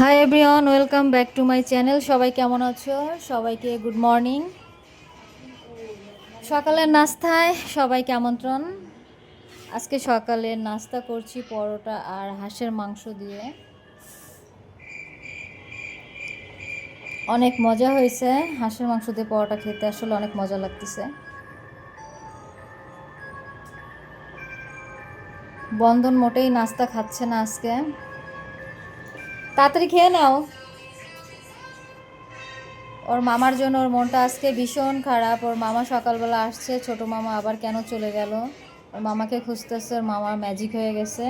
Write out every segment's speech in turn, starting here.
Hi everyone welcome back to my channel সবাই কেমন আছো? সবাইকে গুড মর্নিং সকালের নাস্তায় সবাইকে আমন্ত্রণ। আজকে সকালে নাস্তা করছি পরোটা আর হাঁসের মাংস দিয়ে। অনেক মজা হয়েছে। হাঁসের মাংস দিয়ে পরোটা খেতে আসলে অনেক মজা লাগতেছে। বন্ধন মোটেই নাস্তা খাচ্ছে না আজকে। তাড়াতাড়ি খেয়ে নাও। ওর মামার জন্য ওর মনটা আজকে ভীষণ খারাপ। ওর মামা সকালবেলা আসছে, ছোট মামা আবার কেন চলে গেল? ওর মামাকে খুঁজতেছে, ওর মামা ম্যাজিক হয়ে গেছে।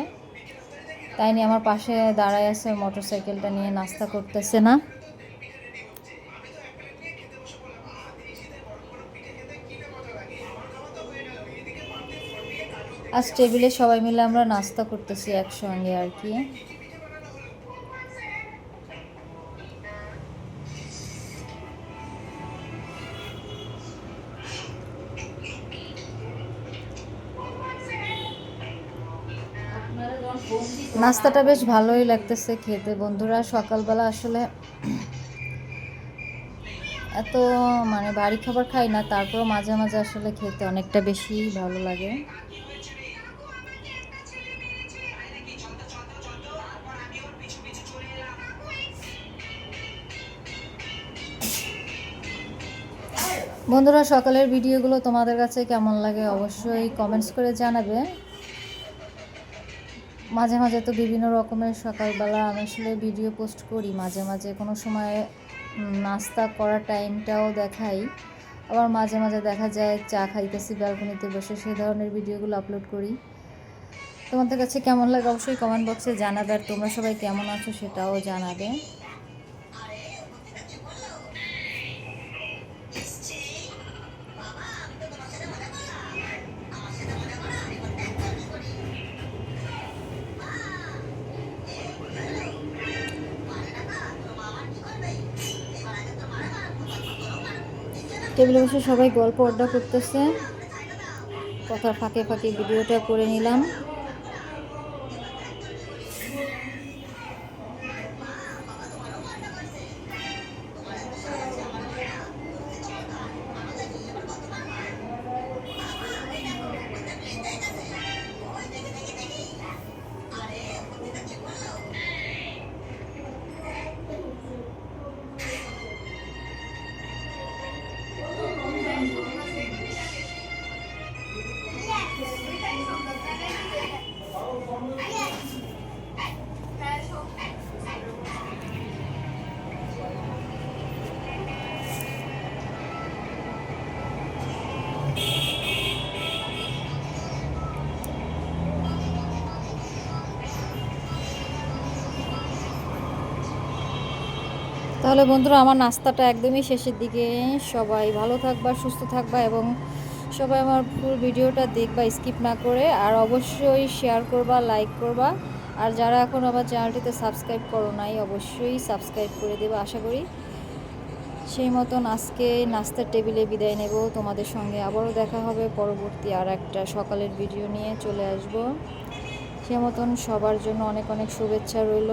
তাই নিয়ে আমার পাশে দাঁড়ায় আছে মোটর সাইকেলটা নিয়ে নাস্তা করতেছে না। আজ টেবিলে সবাই মিলে আমরা নাস্তা করতেছি একসঙ্গে আর কি। নাস্তাটা বেশ ভালোই লাগতেছে খেতে। বন্ধুরা, সকালবেলা আসলে এত মানে বাড়ি খাবার খাই না তারপর মাঝে মাঝে আসলে খেতে অনেকটা বেশি ভালো লাগে। বন্ধুরা, সকালের ভিডিওগুলো তোমাদের কাছে কেমন লাগে অবশ্যই কমেন্টস করে জানাবে। মাঝে মাঝে তো বিভিন্ন রকমের সকালবেলা আমি আসলে ভিডিও পোস্ট করি। মাঝে মাঝে কোনো সময় নাস্তা করার টাইমটাও দেখাই। আবার মাঝে মাঝে দেখা যায় চা খাইতেছি ব্যালকনিতে বসে সেই ধরনের ভিডিওগুলো আপলোড করি। তোমাদের কাছে কেমন লাগে অবশ্যই কমেন্ট বক্সে জানাবে। আর তোমরা সবাই কেমন আছো সেটাও জানাবে। টেবিলে বসে সবাই গল্প আড্ডা করতেছে। কথা ফাঁকে ফাঁকে ভিডিওটা করে নিলাম। তাহলে বন্ধুরা, আমার নাস্তাটা একদমই শেষের দিকে। সবাই ভালো থাকবা, সুস্থ থাকবা এবং সবাই আমার ফুল ভিডিওটা দেখবা, স্কিপ না করে। আর অবশ্যই শেয়ার করবা, লাইক করবা। আর যারা এখন আমার চ্যানেলটিতে সাবস্ক্রাইব করো নাই, অবশ্যই সাবস্ক্রাইব করে দেবে, আশা করি। সেই মতন আজকে নাস্তার টেবিলে বিদায় নেব। তোমাদের সঙ্গে আবারও দেখা হবে পরবর্তী আর একটা সকালের ভিডিও নিয়ে চলে আসব। সে মতন সবার জন্য অনেক অনেক শুভেচ্ছা রইল।